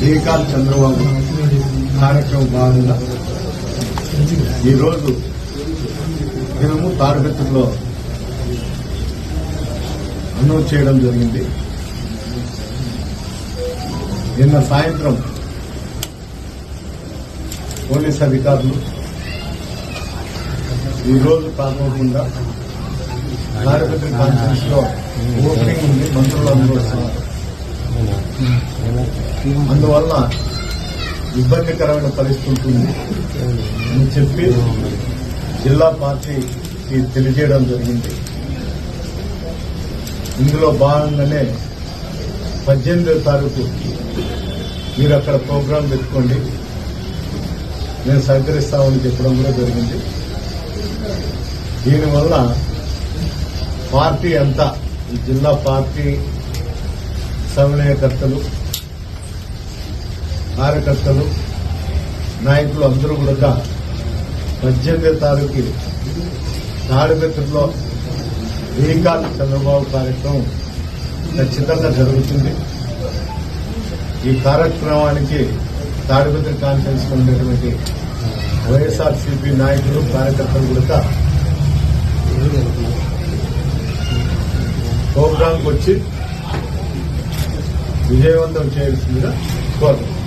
శ్రీకాంత్ చంద్రబాబు కార్యక్రమం భాగంగా ఈరోజు మేము తారకత్తులో అనౌన్స్ చేయడం జరిగింది. నిన్న సాయంత్రం పోలీస్ అధికారులు ఈరోజు కాకోకుండా తారకత్రి కాన్ఫరెన్స్లో ఓపెనింగ్ ఉంది మంత్రులందరూ వస్తున్నారు. అందువల్ల ఇబ్బందికరమైన పరిస్థితి ఉంటుంది. అని చెప్పి జిల్లా పార్టీకి తెలియజేయడం జరిగింది. ఇందులో భాగంగానే పద్దెనిమిదో తారీఖు మీరు అక్కడ ప్రోగ్రాం పెట్టుకోండి. నేను సహకరిస్తామని చెప్పడం కూడా జరిగింది. దీనివల్ల పార్టీ అంతా జిల్లా పార్టీ సమన్వయకర్తలు కార్యకర్తలు నాయకులు అందరూ కూడా పద్దెనిమిది తారీఖు తాడిపత్రిలో రీకాల్ చంద్రబాబు కార్యక్రమం ఖచ్చితంగా జరుగుతుంది. ఈ కార్యక్రమానికి తాడిపత్రి కాన్ఫరెన్స్ ఉండేటువంటి వైఎస్ఆర్సీపీ నాయకులు కార్యకర్తలు కూడా ప్రోగ్రాంకి వచ్చి 유재원 당 제일 있습니다. 고맙습니다.